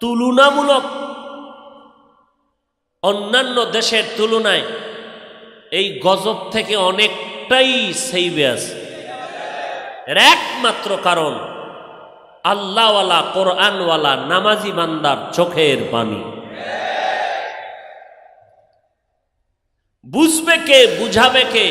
তুলনামূলক অন্যান্য দেশের তুলনায় এই গজব থেকে অনেকটাই সেইবে আছে। এর একমাত্র কারণ আল্লাহওয়ালা, কোরআনওয়ালা, নামাজি বান্দার চোখের পানি। বুঝবে কে, বুঝাবে কে?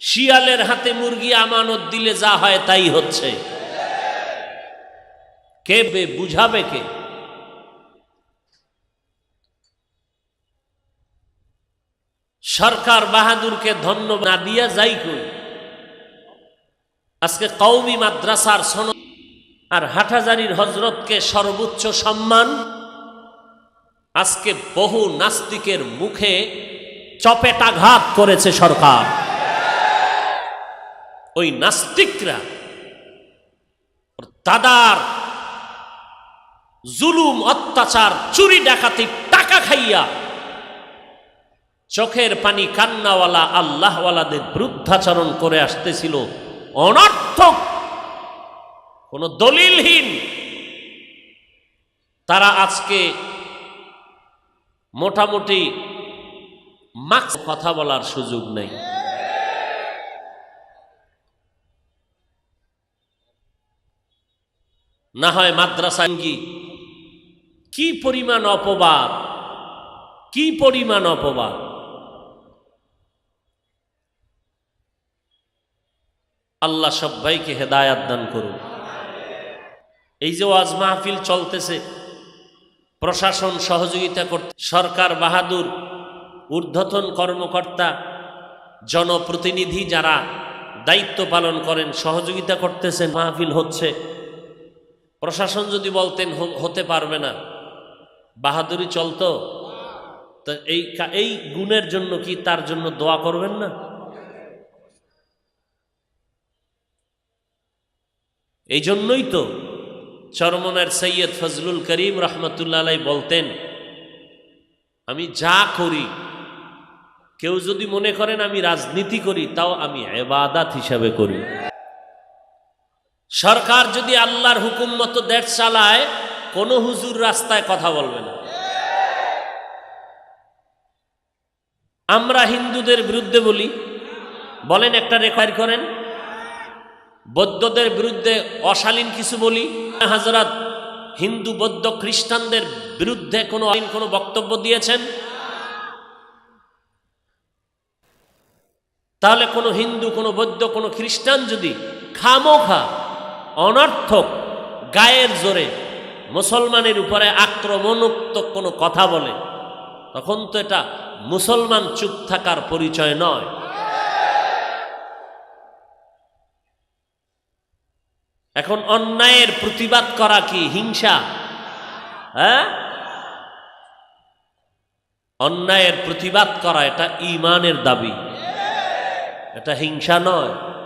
শিয়ালের হাতে মুরগি আমানত দিলে যা হয় তাই হচ্ছে। কে বে বুঝাবে কে? সরকার বাহাদুরকে ধন্য না দিয়া যাই কই? আজকে কৌমি মাদ্রাসার সন আর হাটাজারির হজরতকে সর্বোচ্চ সম্মান। আজকে বহু নাস্তিকের মুখে চপেটাঘাত করেছে সরকার। ওই নাস্তিকরা দাদার জুলুম, অত্যাচার, চুরি, ডাকাতি, টাকা খাইয়া চোখের পানি কান্নাওয়ালা, আল্লাহওয়ালাদের বৃদ্ধাচরণ করে আসতেছিল। অনর্থক, কোন দলিলহীন। তারা আজকে মোটামুটি মাক্স কথা বলার সুযোগ নেই। না হয় মাদ্রাসাঙ্গি কি পরিমাণ অপবাদ? কি পরিমাণ অপবাদ? আল্লাহ সবাইকে হেদায়াত দান করুন। এই যে ওয়াজ মাহফিল চলতেছে, প্রশাসন সহযোগিতা করতে, সরকার বাহাদুর, ঊর্ধ্বতন কর্মকর্তা, জনপ্রতিনিধি যারা দায়িত্ব পালন করেন, সহযোগিতা করতেছেন, মাহফিল হচ্ছে। প্রশাসন যদি বলতেন হতে পারবে না। বাহাদুরি চলতো? তো এই এই গুণের জন্য কি তার জন্য দোয়া করবেন না? এই জন্যই তো চরমনের সৈয়দ ফজলুল করিম রহমতুল্লাহ বলতেন, আমি যা করি, কেউ যদি মনে করেন আমি রাজনীতি করি, তাও আমি এবাদাত হিসাবে করি। সরকার যদি আল্লাহর হুকুম মতো দেশ চালায় কোনো হুজুর রাস্তায় কথা বলবে না। আমরা হিন্দুদের বিরুদ্ধে বলি, বলেন একটা রেকর্ড করেন, বৌদ্ধদের বিরুদ্ধে অশালীন কিছু বলি, হাজরাত হিন্দু বৌদ্ধ খ্রিস্টানদের বিরুদ্ধে কোনো অশালীন কোনো বক্তব্য দিয়েছেন? তাহলে কোনো হিন্দু, কোনো বৌদ্ধ, কোনো খ্রিস্টান যদি খামোখা, অনর্থক, গায়ের জোরে মুসলমানের উপরে আক্রমণাত্মক কোনো কথা বলে, তখন তো এটা মুসলমান চুপ থাকার পরিচয় নয়। এখন অন্যায়ের প্রতিবাদ করা কি হিংসা? হ্যাঁ? অন্যায়ের প্রতিবাদ করা এটা ইমানের দাবি। এটা হিংসা নয়।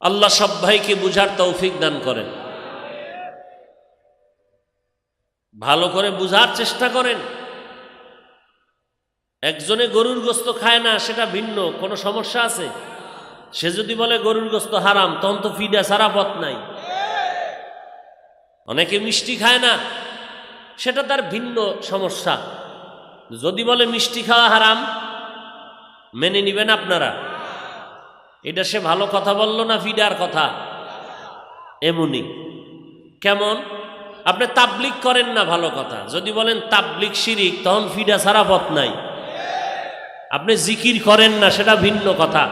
আল্লাহ সব ভাইকে বুঝার তৌফিক দান করেন। ভালো করে বুঝার চেষ্টা করেন। একজনে গরুর গোস্ত খায় না, সেটা ভিন্ন, কোনো সমস্যা আছে? সে যদি বলে গরুর গোস্ত হারাম, তখন তো ফিডা সারা পথ নাই। অনেকে মিষ্টি খায় না, সেটা তার ভিন্ন সমস্যা। যদি বলে মিষ্টি খাওয়া হারাম, মেনে নিবেন আপনারা। এটা সে ভালো কথা বলল না ফিডার কথা? এমনই। কেমন? আপনি তাবলিক করেন না ভালো কথা। যদি বলেন তাবলিক শিরিক, তখন ফিডা সারা পথ নাই। আপনি জিকির করেন না, সেটা ভিন্ন কথা।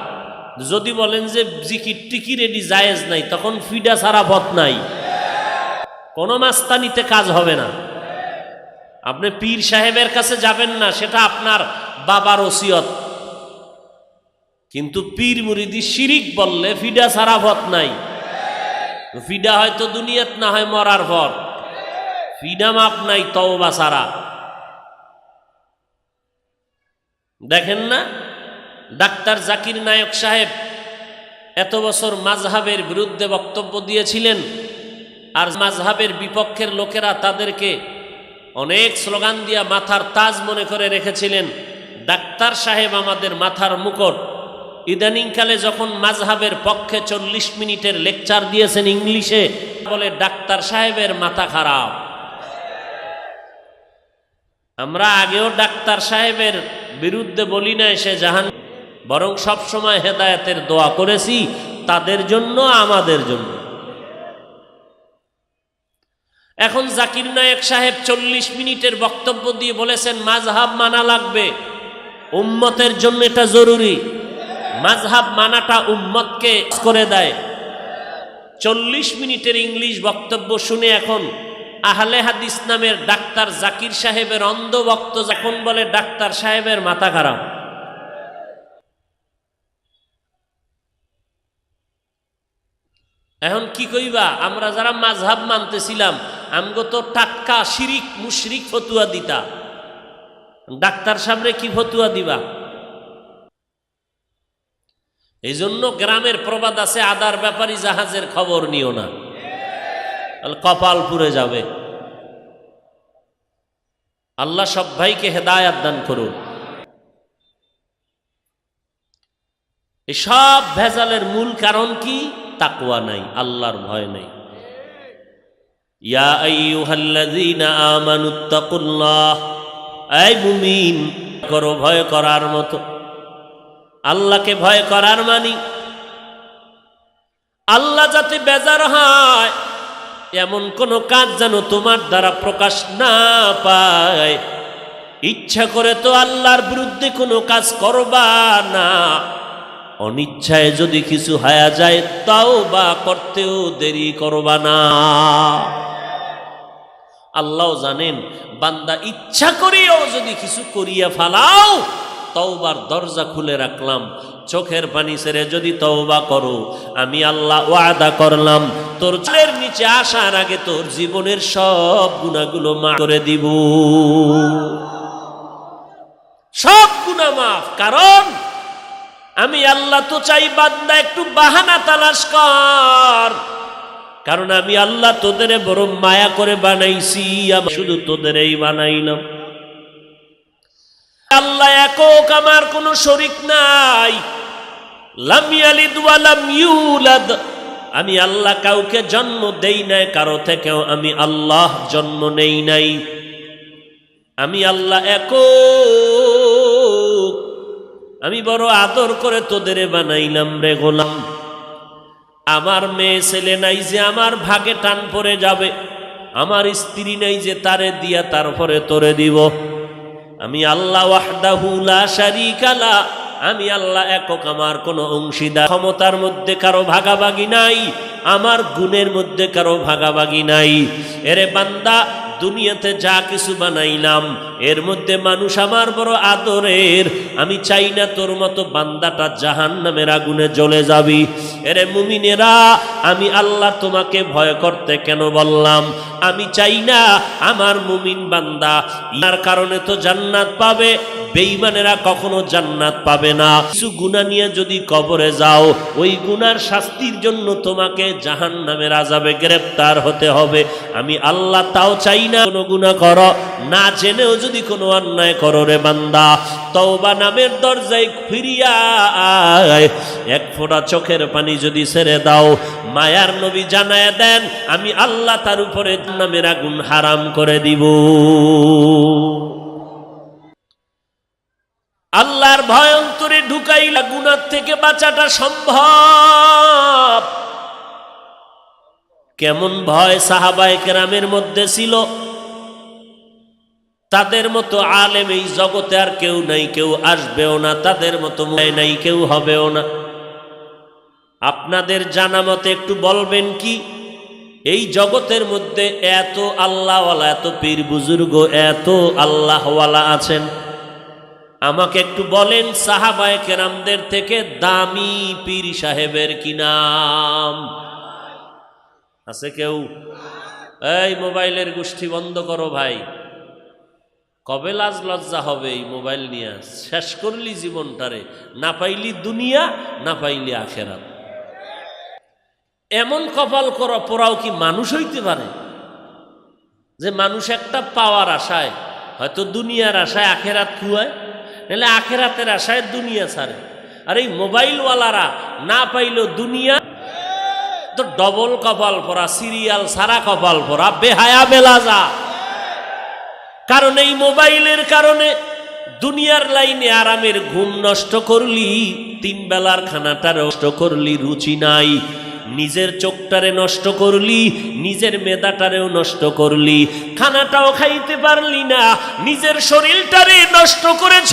যদি বলেন যে জিকির টিকির এডি জায়েজ নাই, তখন ফিডা সারা পথ নাই। কোনো মাস্তানিতে কাজ হবে না। আপনি পীর সাহেবের কাছে যাবেন না, সেটা আপনার বাবার ওসিয়ত। কিন্তু পীর মুরিদি শিরিক বললে, ফিডা সারা পথ নাই। ফিডা হয়তো দুনিয়াত না হয় মরার পর। ফিডা মাপ নাই, তওবা সারা দেখেন না, ডাক্তার জাকির নায়ক সাহেব এত বছর মাঝহাবের বিরুদ্ধে বক্তব্য দিয়েছিলেন আর মাঝহাবের বিপক্ষের লোকেরা তাদেরকে অনেক স্লোগান দিয়া মাথার তাজ মনে করে রেখেছিলেন, ডাক্তার সাহেব আমাদের মাথার মুকুট ইদানিংকালে যখন মাঝহাবের পক্ষে চল্লিশ মিনিটের লেকচার দিয়েছেন ইংলিশে, বলে ডাক্তার সাহেবের মাথা খারাপ। আমরা আগেও ডাক্তার সাহেবের বিরুদ্ধে বলি না সে জাহান বরং সব সময় হেদায়েতের দোয়া করেছি, তাদের জন্য, আমাদের জন্য। এখন জাকির নায়ক সাহেব চল্লিশ মিনিটের বক্তব্য দিয়ে বলেছেন মাঝহাব মানা লাগবে। উম্মতের জন্য এটা জরুরি। মাঝহাব মানাটা উম্মতকে করে দেয়। চল্লিশ মিনিটের ইংলিশ বক্তব্য শুনে এখন আহলে হাদিস নামের ডাক্তার জাকির সাহেবের অন্ধ বক্ত যখন বলে, ডাক্তার সাহেবের মাথা খারাপ। এখন কি কইবা, আমরা যারা মাঝহাব মানতেছিলাম, আমগো তো টাটকা শিরিক মুশরিক ফতুয়া দিতা। ডাক্তার সামনে কি ফতুয়া দিবা? এই জন্য গ্রামের প্রবাদ আছে, আদার ব্যাপারী জাহাজের খবর নিও না। কপাল পুড়ে যাবে। আল্লাহ সব ভাইকে হেদায়াত দান করুন। সব ভেজালের মূল কারণ কি? তাকুয়া নাই, আল্লাহর ভয় নাই। করো, ভয় করার মতো। আল্লাহকে ভয় করার মানি? আল্লাহ যাতে বেজার হয়, এমন কোন কাজ যেন তোমার দ্বারা প্রকাশ না পায়। ইচ্ছা করে তো আল্লাহর বিরুদ্ধে কোনো কাজ করবা না। অনিচ্ছায় যদি কিছু হায়া যায়, তাও বা করতেও দেরি করবা না। আল্লাহ জানেন, বান্দা ইচ্ছা করিয়াও যদি কিছু করিয়া ফালাও তওবার দরজা খুলে রাখলাম, চোখের পানি ছেড়ে যদি তওবা করো, আমি আল্লাহ ওয়াদা করলাম, তোর চোখের নিচে আসার আগে তোর জীবনের সব গুণাগুলো মা করে দিব। সব গুণা মাফ, কারণ আমি আল্লাহ তো চাই বান্দা একটু বাহানা তালাশ কর, কারণ আমি আল্লাহ তোদের বড় মায়া করে বানাইছি আমি শুধু তোদের এই বানাইলাম। আল্লাহ একক, আমার কোনো শরিক নাই। আমি আল্লাহ কাউকে জন্ম দেই নাই, কারও থেকেও আমি আল্লাহ জন্ম নেই নাই। আমি আল্লাহ একক। আমি বড় আদর করে তোদের বানাইলাম রে গোলাম। আমার মেয়ে ছেলে নাই যে আমার ভাগে টান পড়ে যাবে। আমার স্ত্রী নাই যে তারে দিয়া তারপরে তোরে দিব। আমি আল্লাহ ওয়াহদাহুলা শারীকা আমি আল্লাহ একক, আমার কোনো অংশীদার। ক্ষমতার মধ্যে কারও ভাগাভাগি নাই, আমার গুণের মধ্যে কারও ভাগাভাগি নাই। এরে বান্দা দুনিয়াতে যা কিছু বানাইলাম, এর মধ্যে মানুষ আমার বড় আদরের। আমি চাই না তোর মতো বান্দাটা জাহান নামের আগুনে জ্বলে যাবি। এরে মুমিনেরা, আমি আল্লাহ তোমাকে ভয় করতে কেন বললাম? আমি চাই না আমার মুমিন বান্দা ইয়ার কারণে তো জান্নাত পাবে বেঈমানেরা কখনো জান্নাত পাবে না। কিছু গুণা নিয়ে যদি কবরে যাও, ওই গুনার শাস্তির জন্য তোমাকে জাহান নামের আজাবে গ্রেপ্তার হতে হবে। আমি আল্লাহ তাও চাই না কোনো গুণা করো, না জেনেও যদি কোনো অন্যায় করো রে বান্দা। তওবা নামের দরজায় ফিরিয়া আয়। এক ফোঁটা চোখের পানি যদি ছেড়ে দাও, মায়ার নবী জানায় দেন, আমি আল্লাহ তার উপরে নামের আগুন হারাম করে দিব। আল্লাহর ভয়ন্তরে ঢুকাইলা গুনার থেকে বাঁচাটা সম্ভব। কেমন ভয় সাহাবায় কেরামের মধ্যে ছিল? তাদের মতো আলেম এই জগতে আর কেউ নাই, কেউ আসবেও না, তাদের মতো নাই, কেউ হবেও না। আপনাদের জানা মতে একটু বলবেন কি? এই জগতের মধ্যে এত আল্লাহওয়ালা, এত পীর বুজুর্গ এত আল্লাহওয়ালা আছেন। আমাকে একটু বলেন সাহাবায় কেরামদের থেকে দামি পীর সাহেবের কি নাম? আছে কেউ? এই মোবাইলের গোষ্ঠী বন্ধ করো ভাই। কবে লাজ লজ্জা হবে এই মোবাইল নিয়ে? শেষ করলি জীবনটারে। না পাইলি দুনিয়া, না পাইলি আখেরাত। এমন কপাল করা, পোড়াও কি মানুষ হইতে পারে? যে মানুষ একটা পাওয়ার আশায়, হয়তো দুনিয়ার আশায় আখেরাত খুয়ায়। নাহলে আখেরাতের আশায় দুনিয়া ছাড়ে। আর এই মোবাইলওয়ালারা না পাইল দুনিয়া, তো ডবল কপাল পরা, সিরিয়াল সারা কপাল পরা, বেহায়া বেলাজা। কারণ এই মোবাইলের কারণে দুনিয়ার লাইনে আরামের ঘুম নষ্ট করলি, তিন বেলার খানাটা নষ্ট করলি, রুচি নাই। নিজের চোখটারে নষ্ট করলি, নিজের মেদাটারেও নষ্ট করলি, খানাটাও খাইতে পারলি না, নিজের শরীরটারে নষ্ট করেছ।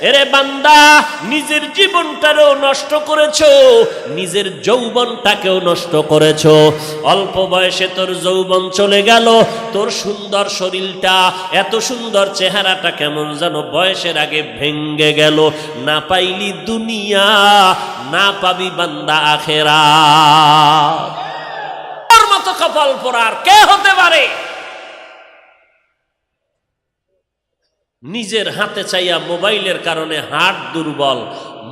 এরে বান্দা, নিজের জীবনটারেও নষ্ট করেছ, নিজের যৌবনটাকেও নষ্ট করেছ। অল্প বয়সে তোর যৌবন চলে গেল, তোর সুন্দর শরীরটা, এত সুন্দর চেহারাটা কেমন যেন বয়সের আগে ভেঙ্গে গেল। না পাইলি দুনিয়া, না পাবি বান্দা আখেরা। মতো কপাল পরার কে হতে পারে? নিজের হাতে চাইয়া মোবাইলের কারণে হাট দুর্বল,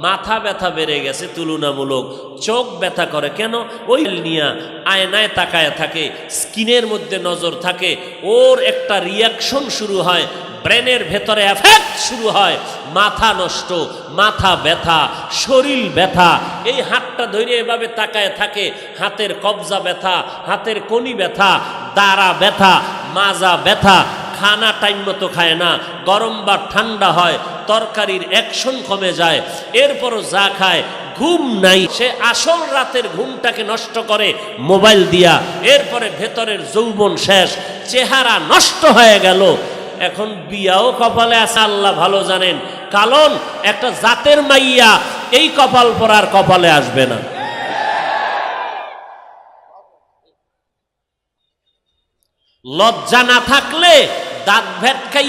মাথা ব্যথা বেড়ে গেছে তুলনামূলক, চোখ ব্যথা করে। কেন? ওই নিয়া আয়নায় তাকায় থাকে স্কিনের মধ্যে নজর থাকে, ওর একটা রিয়াকশন শুরু হয়, ব্রেনের ভেতরে এফেক্ট শুরু হয়, মাথা নষ্ট, মাথা ব্যথা, শরীর ব্যথা। এই হাতটা ধরে এভাবে তাকায় থাকে, হাতের কবজা ব্যথা, হাতের কনি ব্যথা, দাঁড়া ব্যথা, মাজা ব্যথা খানা টাইম মতো খায় না, গরম বা ঠান্ডা হয়, তরকারির অ্যাকশন কমে যায়, এরপরও যা খায়, ঘুম নাই। সে আসল রাতের ঘুমটাকে নষ্ট করে মোবাইল দিয়া, এরপরে ভেতরের যৌবন শেষ, চেহারা নষ্ট হয়ে গেল। এখন বিয়াও কপালে আছে, আল্লাহ ভালো জানেন। কারণ একটা জাতের মাইয়া, এই কপাল পরার কপালে আসবে না। লজ্জা না থাকলে দাঁত ভেট খাইয়া